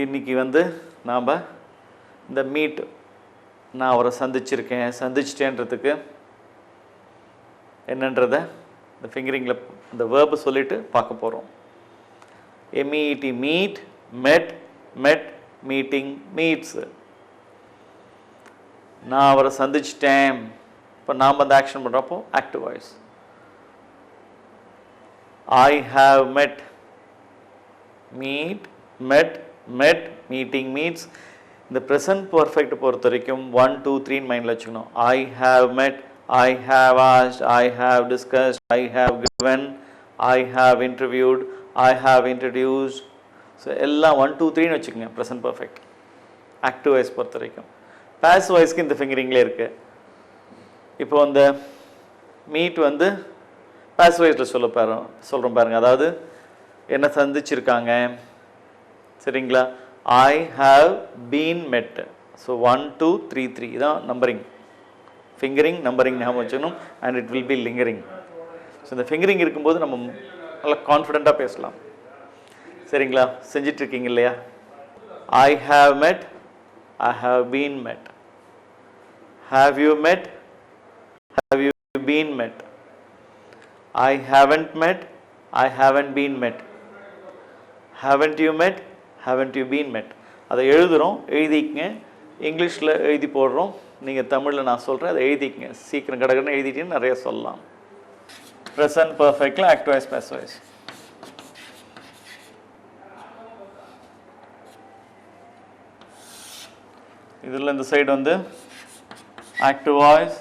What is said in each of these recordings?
இன்னைக்கு வந்து நாம் இந்த மீட் நான் அவரை சந்திச்சிருக்கேன். சந்திச்சிட்டேன்றதுக்கு என்னன்றதை இந்த ஃபிங்கரிங்கில் இந்த வேர்பு சொல்லிட்டு பார்க்க போகிறோம் MET meet met met meeting meets நான் அவரை சந்திச்சிட்டேன். இப்போ நாம் அந்த ஆக்ஷன் பண்ணுறப்போ active voice I have met meet met met meeting meets இந்த ப்ரெசன்ட் பர்ஃபெக்ட் பொறுத்த வரைக்கும் ஒன் டூ த்ரீன்னு மைண்டில் வச்சுக்கணும். I have met I have asked I have discussed I have given I have interviewed I have introduced so எல்லாம் one two த்ரீன்னு வச்சுக்கோங்க present perfect active voice பொறுத்த வரைக்கும். பேஸ் வாய்ஸ்க்கு இந்த ஃபிங்கரிங்லேயே இருக்குது இப்போ அந்த மீட் வந்து பேஸ் வாய்ஸில் சொல்ல பாரு சொல்கிறோம் பாருங்கள் அதாவது என்ன சந்திச்சிருக்காங்க? சரிங்களா? I have been met so one two three three இதான் நம்பரிங் ஃபிங்கரிங் நம்பரிங் ஞாபகம் வச்சுக்கணும். And it will be lingering so இந்த ஃபிங்கரிங் இருக்கும்போது நம்ம நல்லா கான்ஃபிடெண்ட்டாக பேசலாம். சரிங்களா? செஞ்சிட்ருக்கீங்க இல்லையா? I have met I have been met have you met have you been met I haven't met I haven't been met haven't you met haven't you been met அதை எழுதுகிறோம் எழுதிக்கங்க. இங்கிலீஷில் எழுதி போடுறோம். நீங்கள் தமிழில் நான் சொல்கிறேன் அதை எழுதிக்கங்க. சீக்கிரம் கடகடன்னு எழுதிட்டீங்கன்னு நிறைய சொல்லலாம். ப்ரெசன்ட் பர்ஃபெக்டில் ஆக்டிவைஸ் பேஸ்வைஸ் இதில் இந்த சைடு வந்து ஆக்டிவ் வாய்ஸ்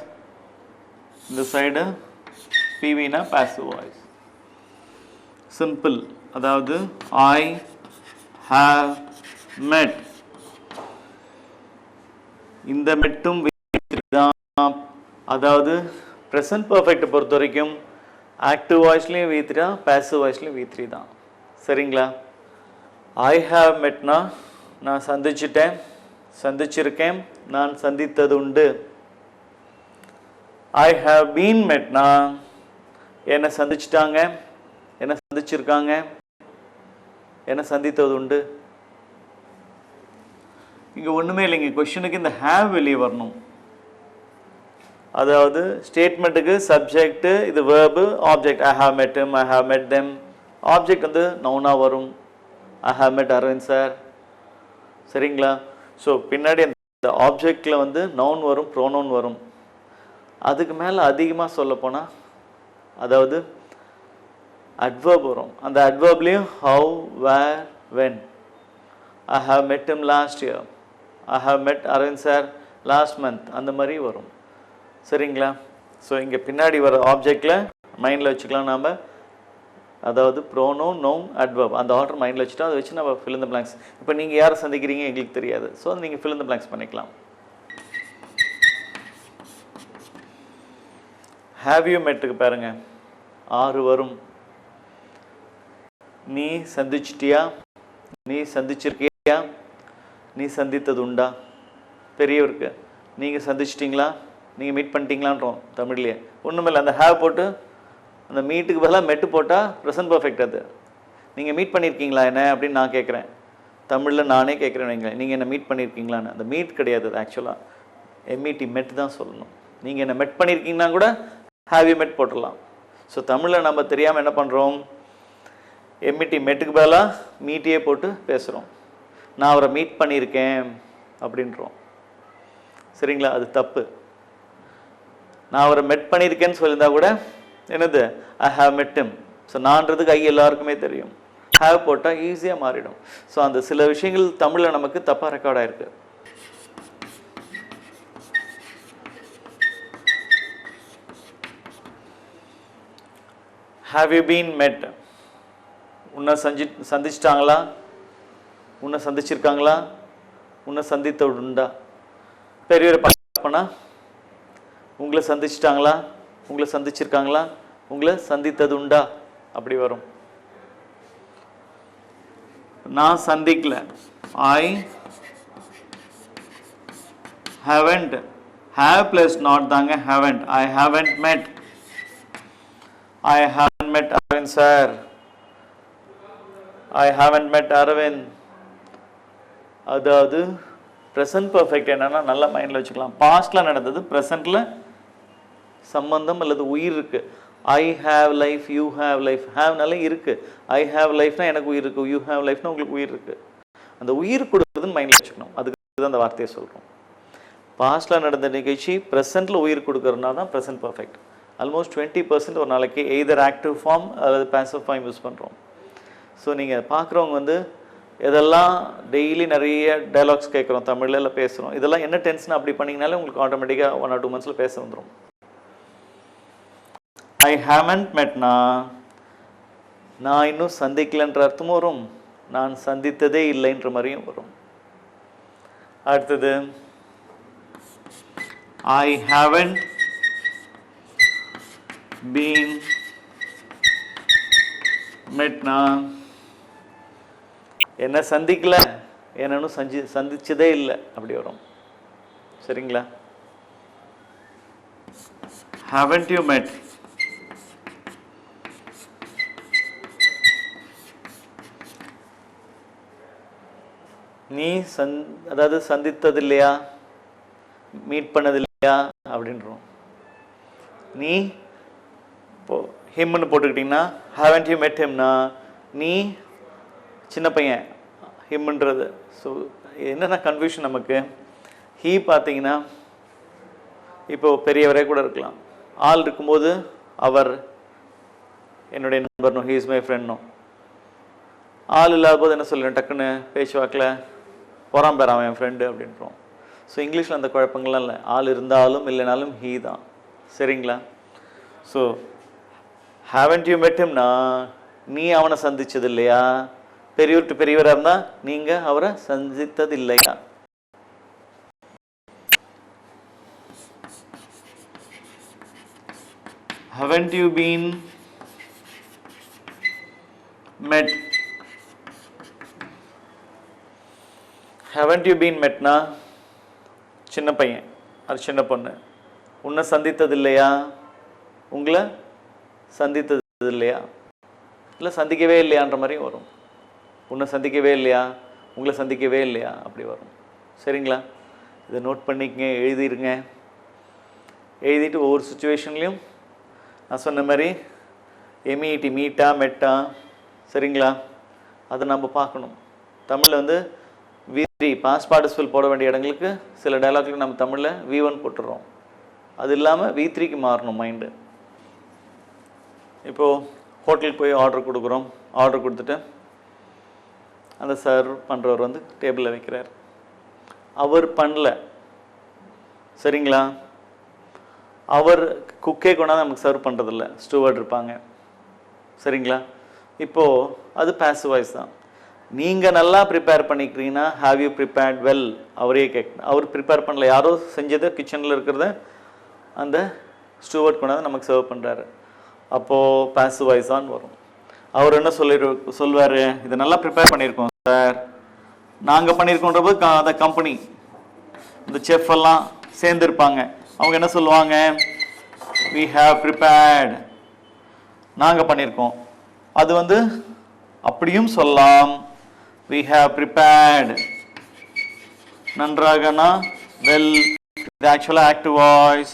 இந்த சைடு பிவினா பேசிவ் வாய்ஸ் சிம்பிள் அதாவது ஐ ஹாவ் மெட் இந்த மெட்டும் தான். அதாவது ப்ரெசன்ட் பர்ஃபெக்டை பொறுத்த வரைக்கும் ஆக்டிவ் வாய்ஸ்லேயும் வி த்ரீ தான் பேசிவ் வாய்ஸ்லேயும் வி த்ரீ தான். சரிங்களா? ஐ ஹாவ் மெட்னா நான் சந்திச்சிட்டேன் சந்திச்சிருக்கேன் நான் சந்தித்தது உண்டு. ஐ ஹாவ் பீன் மெட்னா என்னை சந்திச்சிட்டாங்க என்னை சந்திச்சிருக்காங்க என்ன சந்தித்தது உண்டு? இங்கே ஒன்றுமே இல்லைங்க. கொஷனுக்கு இந்த ஹேவ் வெளியே வரணும். அதாவது ஸ்டேட்மெண்ட்டுக்கு சப்ஜெக்ட்டு இது verb object I have met I have met them object வந்து நவுனாக வரும். ஐ ஹாவ் மெட் அரவிந்த் சார் சரிங்களா? ஸோ பின்னாடி அந்த ஆப்ஜெக்டில் வந்து நவுன் வரும் ப்ரோனவுன் வரும். அதுக்கு மேலே அதிகமாக சொல்லப்போனால் அதாவது அட்வர்ப் வரும். அந்த அட்வர்ப்லேயும் how where when I have met him last year I have met Aravind sir last month அந்த மாதிரி வரும். சரிங்களா? ஸோ இங்கே பின்னாடி வர ஆப்ஜெக்டில் மைண்டில் வச்சுக்கலாம் நாம். அதாவது ப்ரோனோ நோம் அட்வர்ப் அந்த ஆர்டர் மைண்டில் வச்சுட்டோம். அதை வச்சு நம்ம ஃபில் in இப்போ நீங்கள் யாரை சந்திக்கிறீங்க எங்களுக்கு தெரியாது. ஸோ நீங்கள் ஃபில் in பண்ணிக்கலாம். ஹேவ் யூ மெட்டுக்கு பாருங்கள் ஆறு வரும். நீ சந்திச்சிட்டியா? நீ சந்திச்சிருக்கியா? நீ சந்தித்தது உண்டா பெரியவருக்கு நீங்கள் சந்திச்சிட்டிங்களா? நீங்கள் மீட் பண்ணிட்டீங்களான்றோம் தமிழ்லேயே. ஒன்றுமில்ல அந்த ஹேவ் போட்டு அந்த மீட்டுக்கு பதிலாக மெட்டு போட்டால் ப்ரெசன்ட் பர்ஃபெக்ட் அது. நீங்கள் மீட் பண்ணியிருக்கீங்களா என்ன அப்படின்னு நான் கேட்குறேன் தமிழில் நானே கேட்குறேன் வைங்களேன். நீங்கள் என்ன மீட் பண்ணியிருக்கீங்களான்னு அந்த மீட் கிடையாது அது ஆக்சுவலாக எம்இடி மெட் தான் சொல்லணும். நீங்கள் என்ன மெட் பண்ணியிருக்கீங்கன்னா கூட ஹாவ் யூ மெட் போட்டுடலாம். ஸோ தமிழில் நம்ம தெரியாமல் என்ன பண்ணுறோம் எம்இடி மெட்டுக்கு பதிலாக மீட்டியே போட்டு பேசுகிறோம் நான் அவரை மீட் பண்ணியிருக்கேன் அப்படின்றோம். சரிங்களா? அது தப்பு. நான் அவரை மெட் பண்ணியிருக்கேன்னு சொல்லியிருந்தா கூட என்னது? I have met him. So நான்றதுக்கு I எல்லாருக்குமே தெரியும். ஹாவ் போட்டால் ஈஸியாக மாறிடும். ஸோ அந்த சில விஷயங்கள் தமிழில் நமக்கு தப்பாக ரெக்கார்ட் ஆயிருக்கு. ஹாவ் யூ பீன் மெட் உன்னை சந்தி சந்திச்சிட்டாங்களா? உன்னை சந்திச்சிருக்காங்களா? உன்னை சந்தித்த உண்டா? பெரியவரை பார்ப்பனா? உங்களை சந்திச்சிட்டாங்களா? உங்களை சந்திச்சிருக்காங்களா? உங்களை சந்தித்தது உண்டா? அப்படி வரும். நான் சந்திக்கல. I haven't have plus not தாங்க haven't I haven't met I haven't மெட் அரவிந்த் சார் ஐ ஹேவன்ட் மெட் அரவிந்த் அதாவது ப்ரெசன்ட் பர்ஃபெக்ட் என்னன்னா நல்லா மைண்டில் வச்சுக்கலாம். பாஸ்டில் நடந்தது ப்ரெசண்ட்டில் சம்பந்தம் அல்லது உயிர் இருக்கு. I have life you have life ஹாவ்னாலே இருக்கு. ஐ ஹாவ் லைஃப்னா எனக்கு உயிர் இருக்கு. யூ ஹாவ் லைஃப்னா உங்களுக்கு உயிர் இருக்கு. அந்த உயிர் கொடுக்குறதுன்னு மைண்டில் வச்சுக்கணும். அதுக்கு தான் அந்த வார்த்தையை சொல்கிறோம் பாஸ்டில் நடந்த நிகழ்ச்சி ப்ரெசென்ட்டில் உயிர் கொடுக்குறதுனா தான் present perfect almost twenty percent ஒரு நாளைக்கு எய்தர் ஆக்டிவ் ஃபார்ம் அல்லது பேசிவ் ஃபார்ம் யூஸ் பண்ணுறோம் ஸோ நீங்கள் பார்க்குறவங்க வந்து இதெல்லாம் டெய்லி நிறைய டைலாக்ஸ் கேட்குறோம் தமிழில் இல்லை பேசுகிறோம் இதெல்லாம் என்ன டென்ஷன் அப்படி பண்ணிங்கனாலே உங்களுக்கு ஆட்டோமேட்டிக்காக ஒன் ஆர் டூ மந்த்ஸில் பேச வந்துடும் ஐ ஹேமண்ட் மெட்னா நான் இன்னும் சந்திக்கலைன்ற அர்த்தமும் வரும். நான் சந்தித்ததே இல்லைன்ற மாதிரியும் வரும். அடுத்தது ஐ ஹாவன் பீன் மெட்னா என்ன சந்திக்கல. என்னன்னு சந்தி சந்திச்சதே இல்லை. அப்படி வரும். சரிங்களா? Haven't you met? நீ சந் அதாவது சந்தித்தது இல்லையா மீட் பண்ணது இல்லையா அப்படின்றோம். நீ இப்போ ஹிம்னு போட்டுக்கிட்டிங்கன்னா ஹாவன்ட் யூ met himனா நீ சின்ன பையன் ஹிம்ன்றது ஸோ என்னென்ன கன்ஃபியூஷன் நமக்கு? ஹீ பார்த்தீங்கன்னா இப்போ பெரியவரே கூட இருக்கலாம். ஆள் இருக்கும்போது அவர் என்னுடைய நண்பர்னும் ஹீ இஸ் மை ஃப்ரெண்டும் ஆள் இல்லாத போது என்ன சொல்லுவேன்? டக்குன்னு பேச்சுவாக்கில் போகிறான் பேர் அவன் என் ஃப்ரெண்டு அப்படின்றோம் ஸோ இங்கிலீஷில் அந்த குழப்பங்கள்லாம் இல்லை. ஆள் இருந்தாலும் இல்லைனாலும் ஹீ தான். சரிங்களா? ஸோ ஹேவன்ட் யூ மெட்ஹிம்னா நீ அவனை சந்திச்சது இல்லையா? பெரியூர் டு பெரியவராக இருந்தால் நீங்கள் அவரை சந்தித்தது இல்லையா you been met haven't you been மெட்னா சின்ன பையன் அது சின்ன பொண்ணு. உன்னை சந்தித்தது இல்லையா உங்களை சந்தித்தது இல்லையா இல்லை சந்திக்கவே இல்லையான்ற மாதிரி வரும். உன்னை சந்திக்கவே இல்லையா? உங்களை சந்திக்கவே இல்லையா? அப்படி வரும். சரிங்களா? இதை நோட் பண்ணிக்கங்க எழுதிருங்க. எழுதிட்டு ஒவ்வொரு சுச்சுவேஷன்லேயும் நான் சொன்ன மாதிரி எமிஇடி மீட்டா மெட்டா சரிங்களா? அதை நம்ம பார்க்கணும். தமிழில் வந்து வி த்ரீ பாஸ் போட வேண்டிய இடங்களுக்கு சில டைலாக்ல நம்ம தமிழில் வி ஒன் போட்டுடுறோம் அது இல்லாமல் வி த்ரீக்கு மாறணும் மைண்டு இப்போது ஹோட்டலுக்கு போய் ஆர்டர் கொடுக்குறோம். ஆர்டர் கொடுத்துட்டு அந்த சர்வ் பண்ணுறவர் வந்து டேபிளில் வைக்கிறார். அவர் பண்ணல. சரிங்களா? அவர் குக்கே கொண்டாந்து நமக்கு சர்வ் பண்ணுறதில்ல ஸ்டூவர்ட் இருப்பாங்க. சரிங்களா? இப்போது அது passive வாய்ஸ் தான். நீங்கள் நல்லா ப்ரிப்பேர் பண்ணிக்கிறீங்கன்னா ஹாவ் யூ ப்ரிப்பேர்ட் வெல் அவரே கேட்கணும் அவர் ப்ரிப்பேர் பண்ணல. யாரோ செஞ்சதை கிச்சனில் இருக்கிறத அந்த ஸ்டூவர்ட் கொண்டாந்து நமக்கு சர்வ் பண்ணுறாரு அப்போது passive வாய்ஸ் தான் வரும். அவர் என்ன சொல்லிடு சொல்வார்? இதை நல்லா ப்ரிப்பேர் பண்ணியிருக்கோம். சார் நாங்கள் பண்ணியிருக்கோன்றது க- அந்த கம்பெனி இந்த செஃப் எல்லாம் சேர்ந்துருப்பாங்க. அவங்க என்ன சொல்லுவாங்க? வி ஹாவ் ப்ரிப்பேர்டு நாங்கள் பண்ணியிருக்கோம் அது வந்து அப்படியும் சொல்லலாம். வி ஹாவ் ப்ரிப்பேர்டு நன்றாகனா? வெல் இது ஆக்சுவலாக ஆக்டிவ் வாய்ஸ்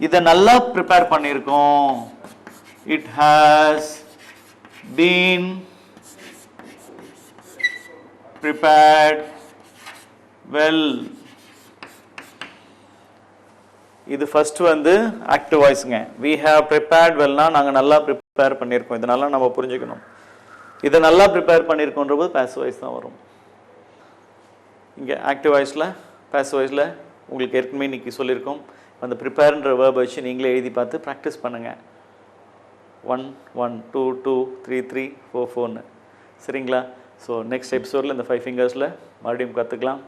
இதை நல்லா ப்ரிப்பேர் பண்ணியிருக்கோம் it has been prepared. Well இது ஃபர்ஸ்ட் வந்து ஆக்டிவ் வாய்ஸுங்க வி ஹேவ் ப்ரிப்பேர்ட் வெல்னா நாங்கள் நல்லா ப்ரிப்பேர் பண்ணியிருக்கோம். இதனால நம்ம புரிஞ்சுக்கணும். இதை நல்லா ப்ரிப்பேர் பண்ணியிருக்கோன்ற போது பேஸ் வாய்ஸ் தான் வரும். இங்கே ஆக்டிவ் வாய்ஸில் பேஸ் வாய்ஸில் உங்களுக்கு ஏற்கனவே இன்றைக்கி சொல்லியிருக்கோம். அந்த ப்ரிப்பேர்ன்ற வேர்ப் வச்சு நீங்களே எழுதி பார்த்து ப்ராக்டிஸ் பண்ணுங்கள் one one two two three three four ஃபோர்னு சரிங்களா? ஸோ நெக்ஸ்ட் எபிசோடில் இந்த ஃபைவ் ஃபிங்கர்ஸில் மறுபடியும் கற்றுக்கலாம்